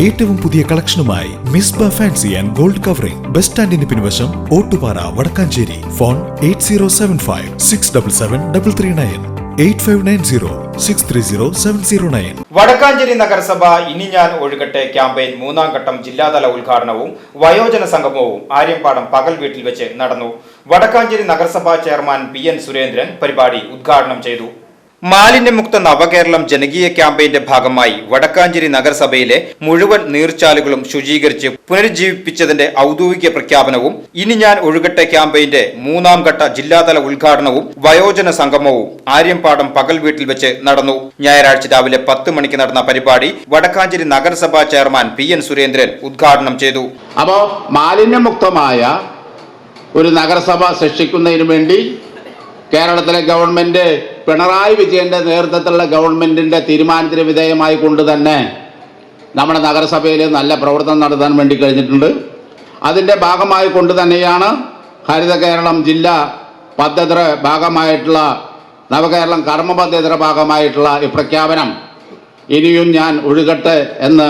ഏറ്റവും പുതിയ കളക്ഷനുമായി Misba fancy and gold covering. Bus സ്റ്റാൻഡിന് പിൻവശം Ottupara Vadakkanchery. Phone eight zero seven five six double seven double three nine. Eight five nine zero six three zero seven zero nine. Vadakkanchery നഗരസഭ ഇനി ഞാൻ ഒഴുകട്ടെ campaign മൂന്നാം ഘട്ടം ജില്ലാതല ഉദ്ഘാടനവും വയോജന സംഗമവും ആര്യമ്പാടം പകൽ വീട്ടിൽ വെച്ച് നടന്നു. വടക്കാഞ്ചേരി നഗരസഭാ ചെയർമാൻ പി എൻ സുരേന്ദ്രൻ പരിപാടി ഉദ്ഘാടനം ചെയ്തു. മാലിന്യമുക്ത നവകേരളം ജനകീയ ക്യാമ്പയിന്റെ ഭാഗമായി വടക്കാഞ്ചേരി നഗരസഭയിലെ മുഴുവൻ നീർച്ചാലുകളും ശുചീകരിച്ച് പുനരുജ്ജീവിപ്പിച്ചതിന്റെ ഔദ്യോഗിക പ്രഖ്യാപനവും ഇനി ഞാൻ ഒഴുകട്ടെ ക്യാമ്പയിന്റെ മൂന്നാം ഘട്ട ജില്ലാതല ഉദ്ഘാടനവും വയോജന സംഗമവും ആര്യമ്പാടം പകൽ വീട്ടിൽ വെച്ച് നടന്നു. ഞായറാഴ്ച രാവിലെ പത്ത് മണിക്ക് നടന്ന പരിപാടി വടക്കാഞ്ചേരി നഗരസഭാ ചെയർമാൻ പി എൻ സുരേന്ദ്രൻ ഉദ്ഘാടനം ചെയ്തു. അപ്പോ മാലിന്യമുക്തമായ ഒരു നഗരസഭ സൃഷ്ടിക്കുന്നതിന് വേണ്ടി കേരളത്തിലെ ഗവൺമെന്റ് പിണറായി വിജയന്റെ നേതൃത്വത്തിലുള്ള ഗവൺമെന്റിന്റെ തീരുമാനത്തിന് വിധേയമായി കൊണ്ട് തന്നെ നമ്മുടെ നഗരസഭയിൽ നല്ല പ്രവർത്തനം നടത്താൻ വേണ്ടി കഴിഞ്ഞിട്ടുണ്ട്. അതിന്റെ ഭാഗമായി കൊണ്ട് തന്നെയാണ് ഹരിത കേരളം ജില്ലാ പദ്ധതിയുടെ ഭാഗമായിട്ടുള്ള നവകേരളം കർമ്മ പദ്ധതിയുടെ ഭാഗമായിട്ടുള്ള ഈ പ്രഖ്യാപനം. ഇനിയും ഞാൻ ഒഴുകട്ടെ എന്ന്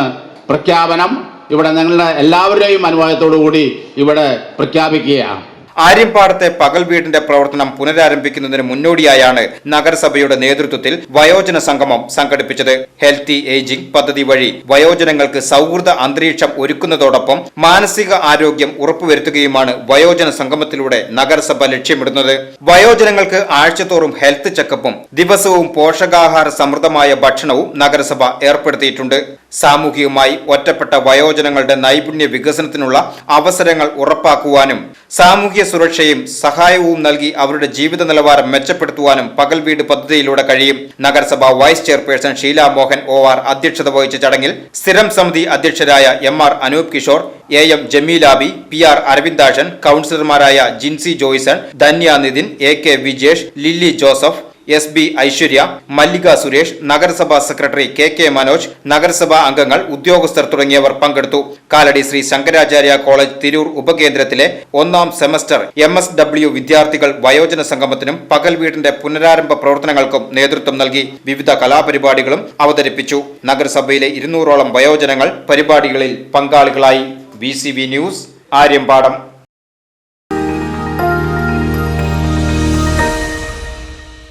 പ്രഖ്യാപനം ഇവിടെ നിങ്ങളുടെ എല്ലാവരുടെയും അനുവാദത്തോടു കൂടി ഇവിടെ പ്രഖ്യാപിക്കുകയാണ്. ആര്യമ്പാടത്തെ പകൽ വീടിന്റെ പ്രവർത്തനം പുനരാരംഭിക്കുന്നതിന് മുന്നോടിയായാണ് നഗരസഭയുടെ നേതൃത്വത്തിൽ വയോജന സംഗമം സംഘടിപ്പിച്ചത്. ഹെൽത്തി ഏജിംഗ് പദ്ധതി വഴി വയോജനങ്ങൾക്ക് സൗഹൃദ അന്തരീക്ഷം ഒരുക്കുന്നതോടൊപ്പം മാനസിക ആരോഗ്യം ഉറപ്പുവരുത്തുകയുമാണ് വയോജന സംഗമത്തിലൂടെ നഗരസഭ ലക്ഷ്യമിടുന്നത്. വയോജനങ്ങൾക്ക് ആഴ്ചതോറും ഹെൽത്ത് ചെക്കപ്പും ദിവസവും പോഷകാഹാര സമൃദ്ധമായ ഭക്ഷണവും നഗരസഭ ഏർപ്പെടുത്തിയിട്ടുണ്ട്. സാമൂഹികമായി ഒറ്റപ്പെട്ട വയോജനങ്ങളുടെ നൈപുണ്യ വികസനത്തിനുള്ള അവസരങ്ങൾ ഉറപ്പാക്കുവാനും സാമൂഹ്യ സുരക്ഷയും സഹായവും നൽകി അവരുടെ ജീവിത നിലവാരം മെച്ചപ്പെടുത്തുവാനും പകൽ വീട് പദ്ധതിയിലൂടെ കഴിയും. നഗരസഭ vice chairperson Sheela Mohan O R അധ്യക്ഷത വഹിച്ച ചടങ്ങിൽ സ്ഥിരം സമിതി അധ്യക്ഷരായ M R Anoop Kishore A M Jameelabi P R Aravindashan കൌൺസിലർമാരായ Jincy Joyson Dhanya Nithin A K Vijesh Lilly Joseph S B Aishwarya Mallika Suresh നഗരസഭാ സെക്രട്ടറി കെ കെ മനോജ് നഗരസഭാ അംഗങ്ങൾ ഉദ്യോഗസ്ഥർ തുടങ്ങിയവർ പങ്കെടുത്തു. കാലടി ശ്രീ ശങ്കരാചാര്യ കോളേജ് തിരൂർ ഉപകേന്ദ്രത്തിലെ ഒന്നാം സെമസ്റ്റർ എം എസ് ഡബ്ല്യു വിദ്യാർത്ഥികൾ വയോജന സംഗമത്തിനും പകൽ വീടിന്റെ പുനരാരംഭ പ്രവർത്തനങ്ങൾക്കും നേതൃത്വം നൽകി വിവിധ കലാപരിപാടികളും അവതരിപ്പിച്ചു. നഗരസഭയിലെ ഇരുന്നൂറോളം വയോജനങ്ങൾ പരിപാടികളിൽ പങ്കാളികളായി. B news Aryampadam.